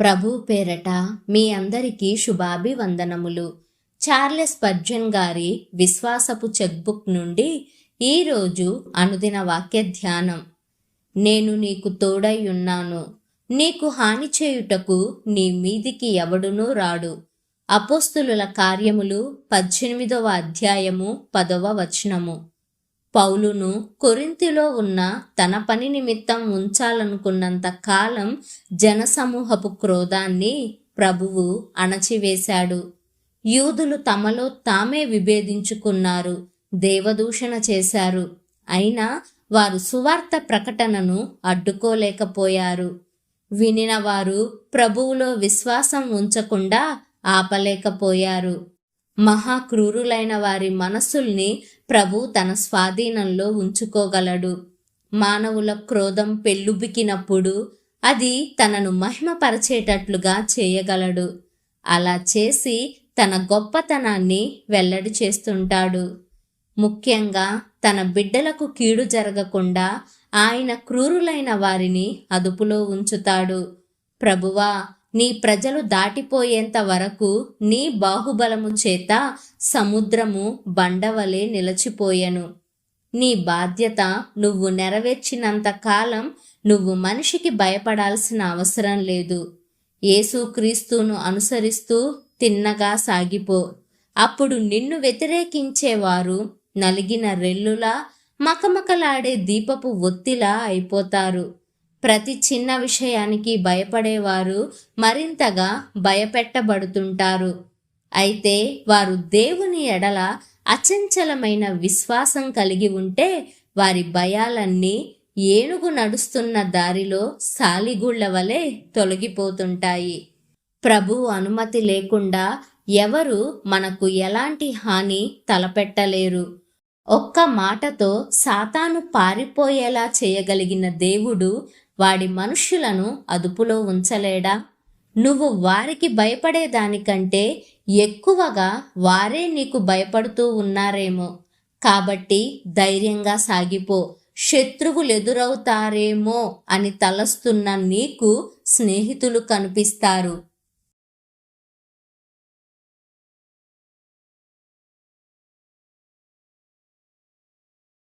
ప్రభు పేరట మీ అందరికీ శుభాభివందనములు. చార్లెస్ పర్జన్ గారి విశ్వాసపు చెక్బుక్ నుండి ఈరోజు అనుదిన వాక్య ధ్యానం. నేను నీకు తోడై ఉన్నాను. నీకు హాని చేయుటకు నీ మీదికి ఎవడునూ రాడు. అపోస్తులుల కార్యములు పద్దెనిమిదవ అధ్యాయము పదవ వచనము. పౌలును కొరింతిలో ఉన్న తన పని నిమిత్తం ఉంచాలనుకున్నంత కాలం జనసమూహపు క్రోధాన్ని ప్రభువు అణచివేశాడు. యూదులు తమలో తామే విభేదించుకున్నారు దేవదూషణ చేశారు. అయినా వారు సువార్త ప్రకటనను అడ్డుకోలేకపోయారు. వినిన వారు ప్రభువులో విశ్వాసం ఉంచకుండా ఆపలేకపోయారు. మహాక్రూరులైన వారి మనస్సుల్ని ప్రభు తన స్వాధీనంలో ఉంచుకోగలడు. మానవుల క్రోధం పెళ్ళుబికినప్పుడు అది తనను మహిమపరచేటట్లుగా చేయగలడు. అలా చేసి తన గొప్పతనాన్ని వెల్లడి చేస్తుంటాడు. ముఖ్యంగా తన బిడ్డలకు కీడు జరగకుండా ఆయన క్రూరులైన వారిని అదుపులో ఉంచుతాడు. ప్రభువా నీ ప్రజలు దాటిపోయేంత వరకు నీ బాహుబలము చేత సముద్రము బండవలే నిలచిపోయెను. నీ బాధ్యత నువ్వు నెరవేర్చినంత కాలం నువ్వు మనిషికి భయపడాల్సిన అవసరం లేదు. యేసుక్రీస్తును అనుసరిస్తూ తిన్నగా సాగిపో. అప్పుడు నిన్ను వ్యతిరేకించేవారు నలిగిన రెల్లులా మకమకలాడే దీపపు ఒత్తిలా అయిపోతారు. ప్రతి చిన్న విషయానికి భయపడేవారు మరింతగా భయపెట్టబడుతుంటారు. అయితే వారు దేవుని ఎడల అచంచలమైన విశ్వాసం కలిగి ఉంటే వారి భయాలన్నీ ఏనుగు నడుస్తున్న దారిలో సాలిగుళ్ళ వలె తొలగిపోతుంటాయి. ప్రభు అనుమతి లేకుండా ఎవరు మనకు ఎలాంటి హాని తలపెట్టలేరు. ఒక్క మాటతో సాతాను పారిపోయేలా చేయగలిగిన దేవుడు వాడి మనుష్యులను అదుపులో ఉంచలేడా? నువ్వు వారికి భయపడేదానికంటే ఎక్కువగా వారే నీకు భయపడుతూ ఉన్నారేమో. కాబట్టి ధైర్యంగా సాగిపో. శత్రువులు ఎదురవుతారేమో అని తలస్తున్న నీకు స్నేహితులు కనిపిస్తారు.